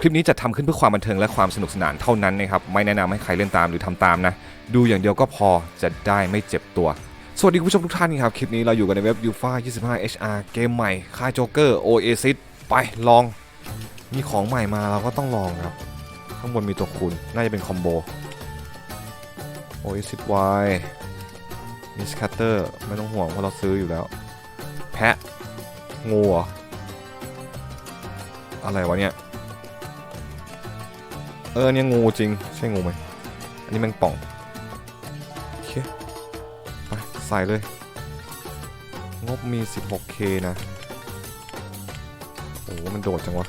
คลิปนี้จะทำขึ้นเพื่อความบันเทิงและความสนุกสนานเท่านั้นนะครับ ไม่แนะนำให้ใครเล่นตามหรือทำตามนะ ดูอย่างเดียวก็พอจะได้ไม่เจ็บตัว สวัสดีคุณผู้ชมทุกท่านครับ คลิปนี้เราอยู่กันในเว็บ u f a 25 HR เกมใหม่ค่ายโจ๊กเกอร์ Oasis ไปลอง มีของใหม่มาเราก็ต้องลองครับ ข้างบนมีตัวคูณน่าจะเป็นคอมโบ Oasis Y Miss Cutter ไม่ต้องห่วงเพราะเราซื้ออยู่แล้ว แพะงูอะไรวะเนี่ย เออเนี่ยงูจริง ใช่งูไหมอันนี้แมงป่องโอเคไปใส่เลย งบมี 16k นะ โอ้โหมันโดดจังวะ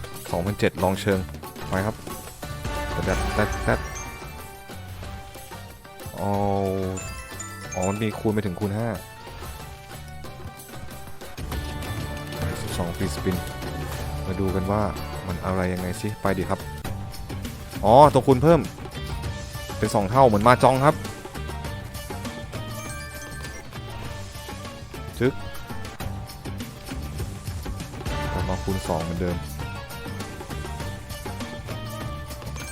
2007ลองเชิง ไปครับแดดแดดแดดอ๋ออ๋อมันมีคูณไปถึงคูณ5 12ฟีสปิน มาดูกันว่ามันอะไรยังไงสิ ไปดิครับ อ๋อ ตัวคูณเพิ่ม เป็น 2 เท่าเหมือนมาจองครับจึ๊กกลับมาคูณ 2 เหมือนเดิม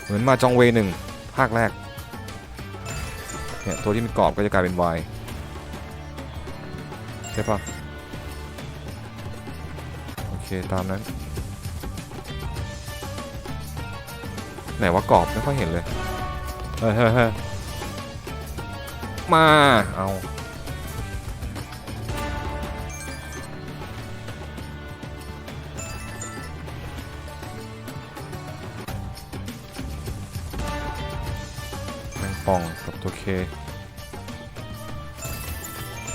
เหมือนมาจองเวหนึ่งภาคแรก เนี่ย ตัวที่มีกรอบก็จะกลายเป็น Y ใช่ปะโอเค ตามนั้น ไหนว่ากรอบไม่ค่อยเห็นเลย เฮ้ยเฮ้ยมา เอาแมงป่องกับตัวเค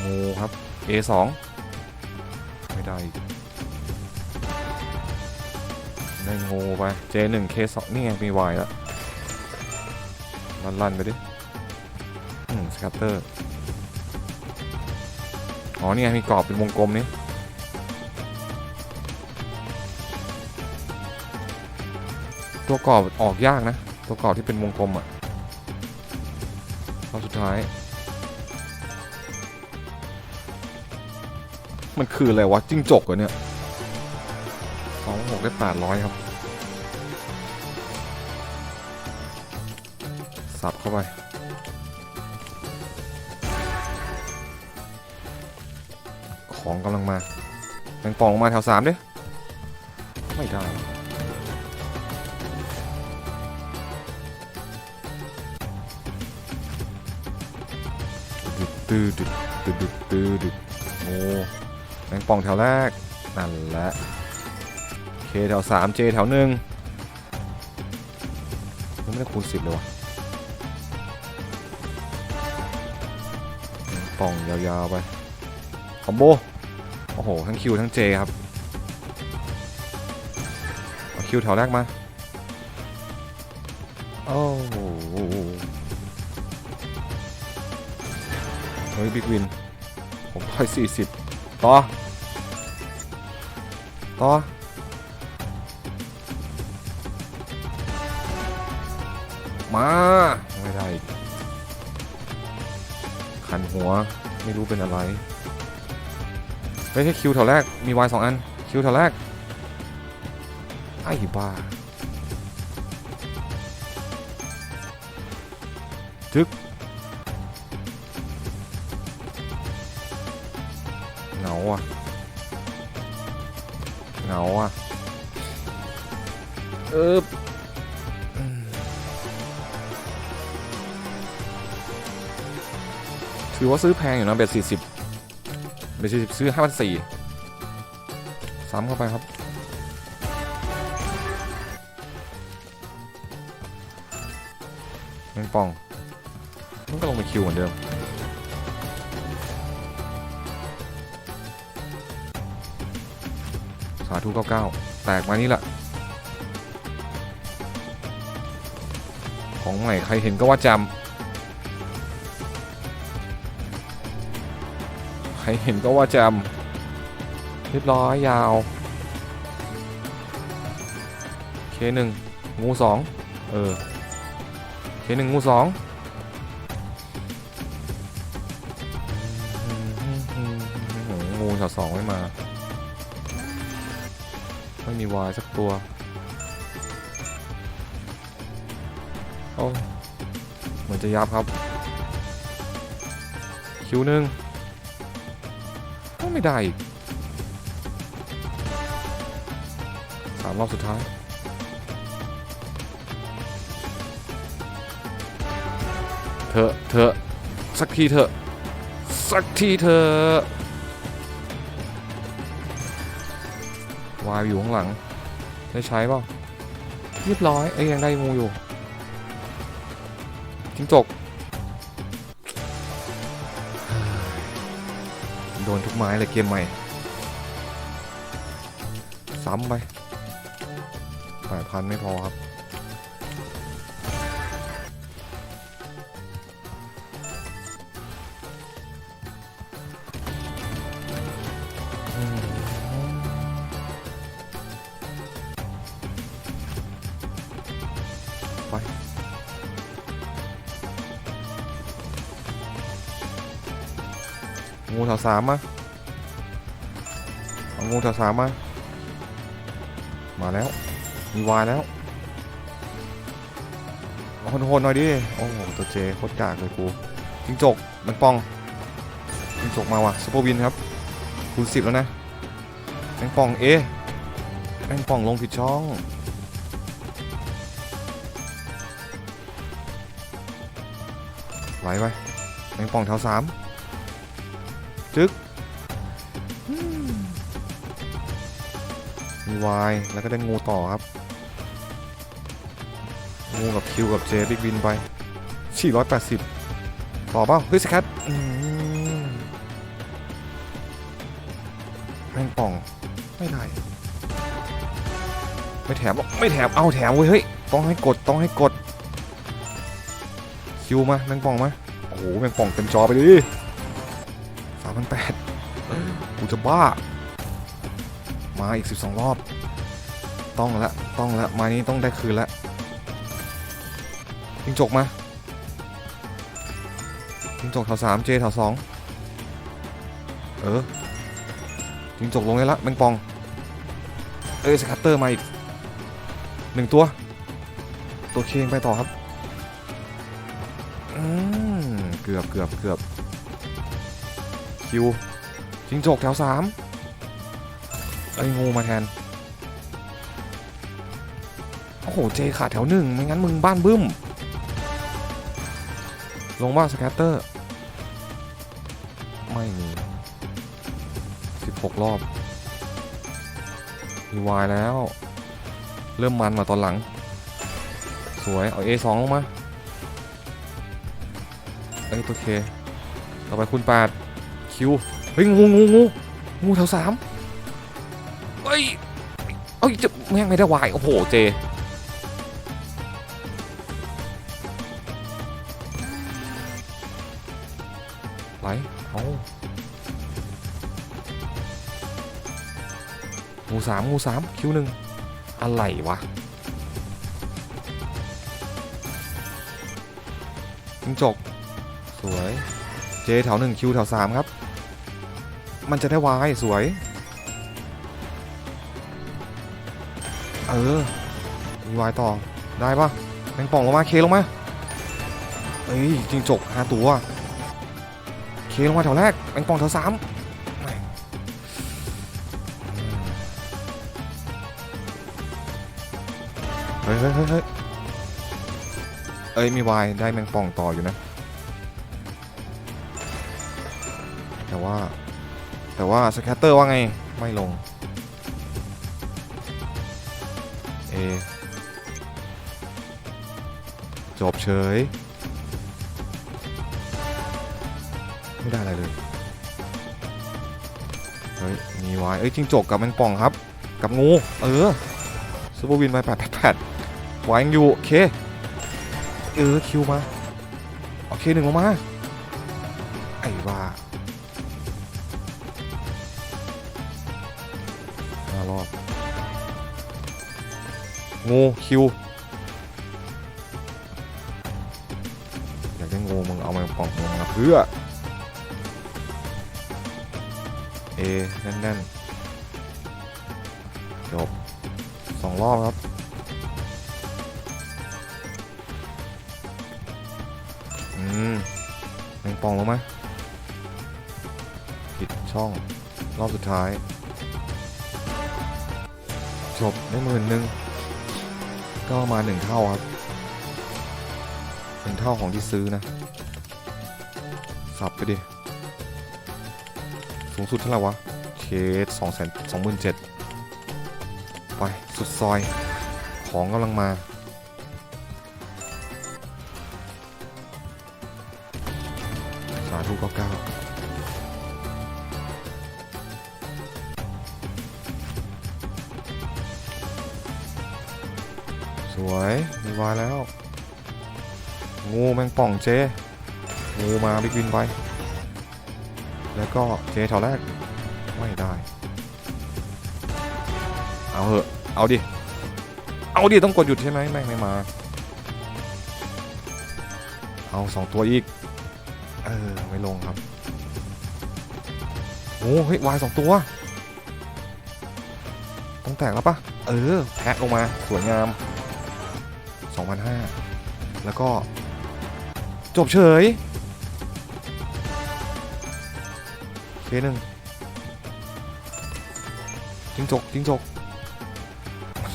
งูครับ A2 ไม่ได้ ได้งูไป J1 K2 นี่ไงมี Y แล้วลั่นไปดิอืมสกัตเตอร์ อ๋อ นี่ไงมีกรอบเป็นวงกลมนี่ตัวกรอบออกยากนะ ตัวกรอบที่เป็นวงกลมอะรอบสุดท้าย มันคืออะไรวะจิ้งจกเหรอเนี่ย หกได้แปดร้อยครับ สับเข้าไปของกำลังมาแมงป่องลงมาแถวสามดิไม่ได้ดืดดืดดืดดืดดืดดืดโอ้แมงป่องแถวแรก นั่นแหละ เคแถวสามเจแถวหนึ่งยังไม่ได้คูณสิบเลยวะป่องยาวๆไป คอมโบ โอ้โห ทั้งคิวทั้งเจครับ เอาคิวแถวแรกมา โอ้โหเฮ้ยบิ๊กวิน ผมร้อยสี่สิบต่อ ต่อ มาไม่ได้ขันหัวไม่รู้เป็นอะไรไม่ใช่คิวแถวแรกมี Y สองอัน คิวแถวแรกไอ้บ้าจึ๊กเหงาอะเหงาอะเออ ถือว่าซื้อแพงอยู่นะเบ็ดสี่สิบเบ็ดสี่สิบซื้อห้าพันสี่ซ้ำเข้าไปครับแมงป่องมันก็ลงไปคิวเหมือนเดิมสาธุ99แตกมานี่แหละของใหม่ใครเห็นก็ว่าจำ ใครเห็นก็ว่าแจมเรียบร้อยยาวเคหนึ่งงูสองเออเคหนึ่งงูสองงูแถวสองไม่มา ไม่มีวายสักตัวโอ้เหมือนจะยับครับ คิวหนึ่ง ก็ไม่ได้อีกสามรอบสุดท้าย เธอเธอสักทีเถอสักทีเถอวายอยู่ข้างหลัง ได้ใช้เปล่าเรียบร้อย เอ้ยยังได้งูอยู่จิ้งจก นทุกไม้เลยเกมใหม่ ซ้ำไปแปดพันไม่พอครับ สามมาเอางูแถวสามมา มาแล้ว มีวายแล้วเอาโหดๆหน่อยดิ โอ้โห ตัวเจโคตรกากเลยกูจิงจก มันปองจิงจกมาว่ะซูเปอร์วินครับ คูณสิบแล้วนะ แมงปองเอ แมงปองลงผิดช่อง ไหลไป แมงป่องแถวสาม จึ๊กมีวายแล้วก็ได้งูต่อครับ งูกับคิวกับเจบิ๊กบินไป 480 ต่อเปล่าเฮ้ยสแคทอืมแมงป่อง ไม่ได้ ไม่แถมไม่แถม เอาแถมเว้ย เฮ้ย ต้องให้กด ต้องให้กด คิวมาแมงป่องมา โอ้โห แมงป่องเต็มจอไปดิ พันแปดกูจะบ้า มาอีก 12 รอบ ต้องละ ต้องละ มานี้ต้องได้คืนละยิงจกมายิงจกแถวสามเจแถวสองเออยิงจกลงได้ละแมงปอง เอ้ยสกัตเตอร์มาอีกหนึ่งตัว ตัวเคงไปต่อครับ อืม เกือบเกือบเกือบ คิวจิงจกแถวสามไอ้งูมาแทน โอ้โห เจขาดแถวหนึ่งไม่งั้นมึงบ้านบึ้ม ลงบ้านสแคตเตอร์ ไม่มี16 รอบมีวายแล้ว เริ่มมันมาตอนหลัง สวย เอา A2 ลงมา เอ้ยตัวเค ต่อไปคุณแปด คิว เฮ้ยงูงูงูงูแถวสามเฮ้ยเอ้ยจะแม่งไม่ได้วาย โอ้โห เจ ไหลเอางูสามงูสามคิวหนึ่งอะไรวะ จิงจก สวย เจแถวหนึ่งคิวแถวสามครับ มันจะได้วายสวย เออมีวายต่อ ได้ปะแมงป่องลงมาเคลงมาเอ้ยจริงจกห้าตัว เคลงมาแถวแรกแมงป่องแถวสามเฮ้ยเฮ้ยเฮ้ยเฮ้ยเอ้ยมีวายได้แมงป่องต่ออยู่นะ แต่ว่า แต่ว่าสแคตเตอร์ว่าไง ไม่ลง เอ จบเฉย ไม่ได้อะไรเลย เฮ้ย มีวาย เอ้ยจิงจกกับแมงป่องครับ กับงู เออซูเปอร์วินไปแปดแปดแปดวายยังอยู่ โอเค เออ คิวมา โอเคหนึ่งลงมา ไอ้ว่า งูคิว อยากได้งูมึงเอามาปองมึงมาเพื่อ เอแน่นแน่นจบสองรอบครับอืมแมงปองแล้วไหมปิดช่องรอบสุดท้าย จบได้หมื่นหนึ่ง ก็มาหนึ่งเท่าครับหนึ่งเท่าของที่ซื้อนะ สับไปดิ สูงสุดเท่าไหร่วะ เคสสองแสนสองหมื่นเจ็ดไป สุดซอย ของกำลังมา สาธุเก้าเก้า วยมีวายแล้ว งูแมงป่องเจ งูมาบิ๊กวินไป แล้วก็เจแถวแรก ไม่ได้ เอาเหอะ เอาดิ เอาดิ ต้องกดหยุดใช่ไหมแม่งไม่มา เอาสองตัวอีก เออ ไม่ลงครับ โอ้เฮ้ยวายสองตัว ต้องแตกแล้วปะเออ แพ็คลงมา สวยงาม 2,500 แล้วก็จบเฉยเคหนึ่งจิงจกจิงจก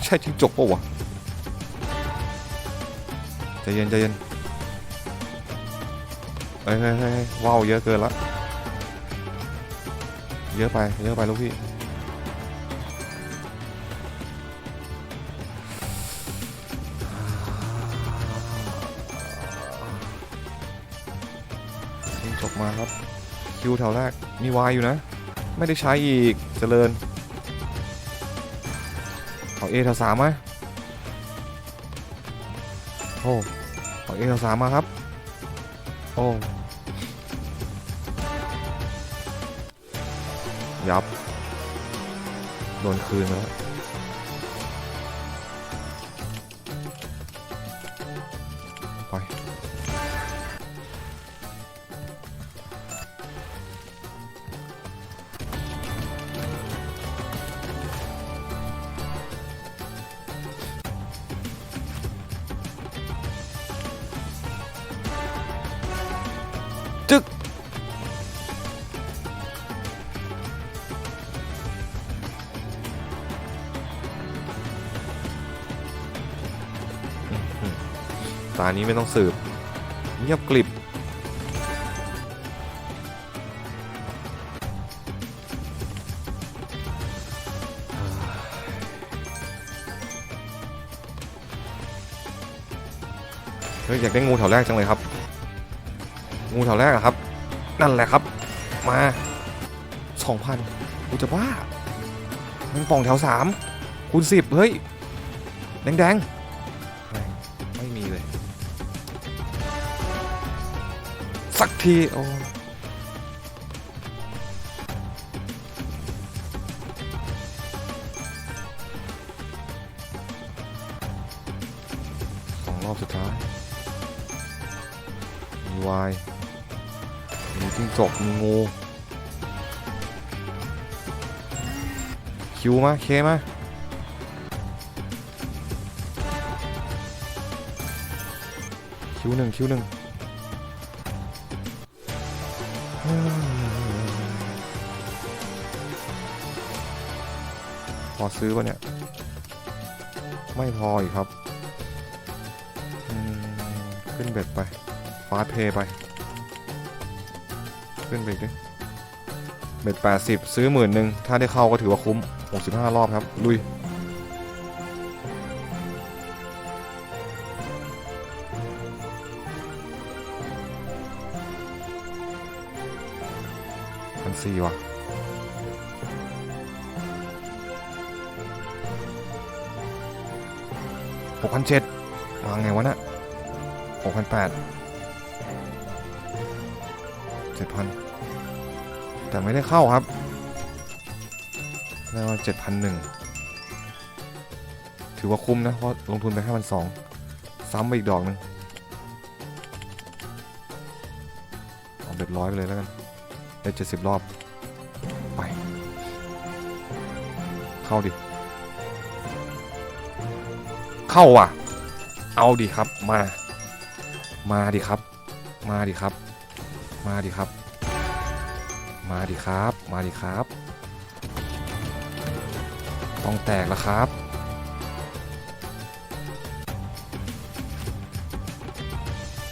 ใช่จิงจกปะวะใจเย็นใจเย็นเฮ้ยเฮ้ยเฮ้ยว้าวเยอะเกินละเยอะไป เยอะไปลูกพี่ มาครับ คิวแถวแรก มีวายอยู่นะ ไม่ได้ใช้อีกเจริญ เอาเอแถวสามไหมโอ้เอาเอแถวสามมาครับ โอ้ยับ โดนคืนแล้ว ตานี้ไม่ต้องสืบเงียบกลิบเฮ้ยอยากได้งูแถวแรกจังเลยครับ งูแถวแรกอะครับ นั่นแหละครับ มาสองพันกูจะบ้ามันป่องแถวสามคูณสิบเฮ้ย แดงแดงๆ สักทีโอ้สองรอบสุดท้าย มีวาย มีจิ้งจกมีงู คิวมา เคมาคิวหนึ่งคิวหนึ่ง อซื้อปะเนี่ย ไม่พออีกครับขึ้นเบ็ดไปฟาสเพย์ไป ขึ้นไปอีกดิเบ็ด80ซื้อหมื่นหนึ่งถ้าได้เข้าก็ถือว่าคุ้ม65รอบครับ ลุยพันสี่ว่ะ กพันเจ็ดมาไงวะน่ะหกพันแปดเจ็ดพันแต่ไม่ได้เข้าครับได้มาเจ็ดพันหนึ่งถือว่าคุ้มนะ เพราะลงทุนไปห้าพันสองซ้ำไปอีกดอกหนึ่งเอาเบ็ดร้อยไปเลยแล้วกัน ได้เจ็ดสิบรอบ ไป เข้าดิ เข้าว่ะ เอาดิครับมา มาดิครับ มาดิครับมมาดิครับ มาดิครับ มาดิครับ ต้องแตกแล้วครับ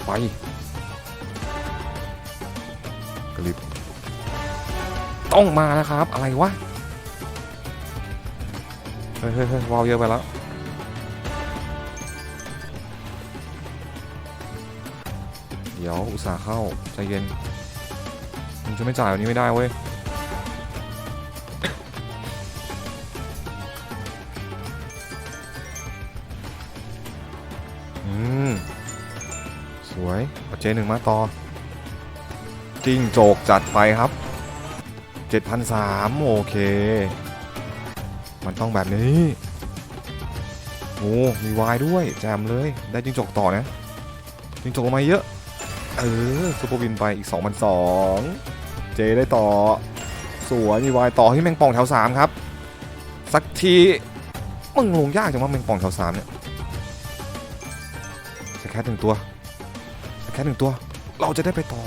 ไปกลิบต้องมาแล้วครับ อะไรวะเฮ้ยเฮ้ยเฮ้ยวาวเยอะไปแล้ว ดี๋ยวอุตส่าห์เข้าใจเย็นมึงจะไม่จ่ายวันนี้ไม่ได้เว้ยอืมสวยเอาเจหนึ่งมาต่อจิ้งโจกจัดไปครับ7,003โอเค มันต้องแบบนี้โอ้มีวายด้วย แจมเลย ได้จิ้งจกต่อนะ จิ้งจกออกมาเยอะ เออซูเปอร์วินไปอีก2,002เจได้ต่อ สวยมีวายต่อที่แมงป่องแถว 3 ครับ สักทีมึงลงยากจังว่าแมงป่องแถว 3 เนี่ยสแคทหนึ่งตัวสแคทหนึ่งตัว เราจะได้ไปต่อ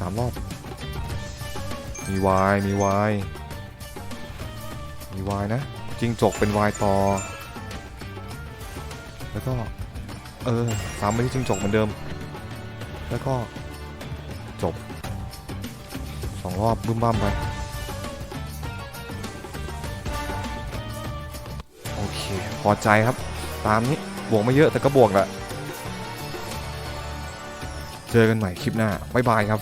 สามรอบ มีวายมีวายมีวายนะจิงจกเป็นวายต่อ แล้วก็ เออตามไปที่จิงจกเหมือนเดิม แล้วก็จบสองรอบบึ้มบ้ามไปโอเค พอใจครับ ตามนี้ บวกไม่เยอะแต่ก็บวกแหละ เจอกันใหม่คลิปหน้า บ๊ายบายครับ